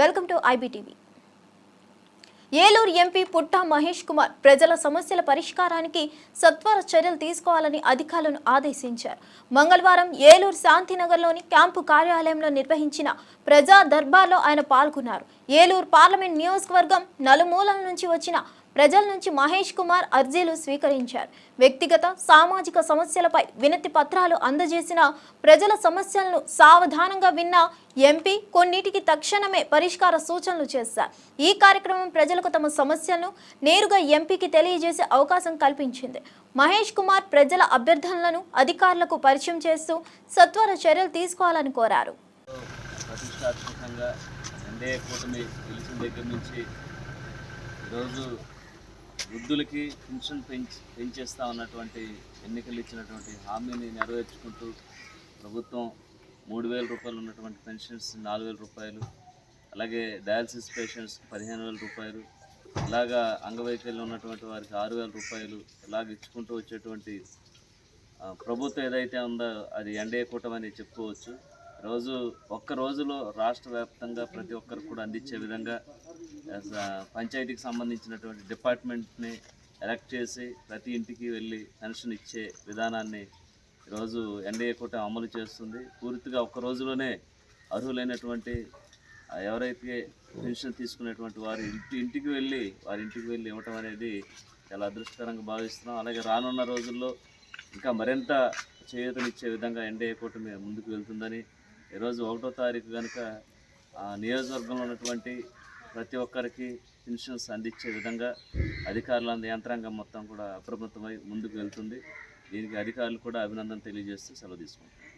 Welcome to IBTV. Eluru MP Putta Mahesh Kumar ప్రజల సమస్యల పరిష్కారానికి సత్వర చర్యలు తీసుకోవాలని అధికారులను ఆదేశించారు. మంగళవారం ఏలూరు శాంతినగర్లోని క్యాంపు కార్యాలయంలో నిర్వహించిన ప్రజా దర్బార్లో ఆయన పాల్గొన్నారు. ఏలూరు పార్లమెంట్ నియోజకవర్గం నలుమూలల నుంచి వచ్చిన ప్రజల నుంచి మహేష్ కుమార్ అర్జీలు స్వీకరించారు. వ్యక్తిగత సామాజిక సమస్యలపై వినతి పత్రాలు అందజేసిన ప్రజల సమస్యలను సావధానంగా విన్న ఎంపీ కొన్నిటికి తక్షణమే పరిష్కార సూచనలు చేశారు. ఈ కార్యక్రమం ప్రజలకు తమ సమస్యలను నేరుగా ఎంపీకి తెలియజేసే అవకాశం కల్పించింది. మహేష్ కుమార్ ప్రజల అభ్యర్థనలను అధికారులకు పరిచయం చేస్తూ సత్వర చర్యలు తీసుకోవాలని కోరారు. ప్రతిష్టాత్మకంగా ఎన్డీఏ కూటమి గెలిచిన దగ్గర నుంచి ఈరోజు వృద్ధులకి పెన్షన్ పెంచి పెంచేస్తా ఉన్నటువంటి ఎన్నికలు ఇచ్చినటువంటి హామీని నెరవేర్చుకుంటూ ప్రభుత్వం మూడు వేల రూపాయలు ఉన్నటువంటి పెన్షన్స్ నాలుగు వేల రూపాయలు అలాగే డయాలసిస్ పేషెంట్స్ పదిహేను వేల రూపాయలు ఇలాగా అంగవైకల్యం ఉన్నటువంటి వారికి ఆరు వేల రూపాయలు ఇలాగ ఇచ్చుకుంటూ వచ్చేటువంటి ప్రభుత్వం ఏదైతే ఉందో అది ఎన్డీఏ కూటమని చెప్పుకోవచ్చు. రోజు ఒక్క రోజులో రాష్ట్ర వ్యాప్తంగా ప్రతి ఒక్కరికి కూడా అందించే విధంగా పంచాయతీకి సంబంధించినటువంటి డిపార్ట్మెంట్ని ఎలక్ట్ చేసి ప్రతి ఇంటికి వెళ్ళి పెన్షన్ ఇచ్చే విధానాన్ని ఈరోజు ఎన్డీఏ కూటమి అమలు చేస్తుంది. పూర్తిగా ఒక్క రోజులోనే అర్హులైనటువంటి ఎవరైతే పెన్షన్ తీసుకునేటువంటి వారి ఇంటి ఇంటికి వెళ్ళి వారి ఇంటికి వెళ్ళి ఇవ్వటం అనేది చాలా అదృష్టకరంగా భావిస్తున్నాం. అలాగే రానున్న రోజుల్లో ఇంకా మరింత చేయూతనిచ్చే విధంగా ఎన్డీఏ కూటమి ముందుకు వెళ్తుందని ఈరోజు ఒకటో తారీఖు కనుక ఆ నియోజకవర్గంలో ఉన్నటువంటి ప్రతి ఒక్కరికి పెన్షన్స్ అందించే విధంగా అధికారుల యంత్రాంగం మొత్తం కూడా అప్రమత్తమై ముందుకు వెళ్తుంది. దీనికి అధికారులు కూడా అభినందన తెలియజేస్తూ సెలవు తీసుకుంటారు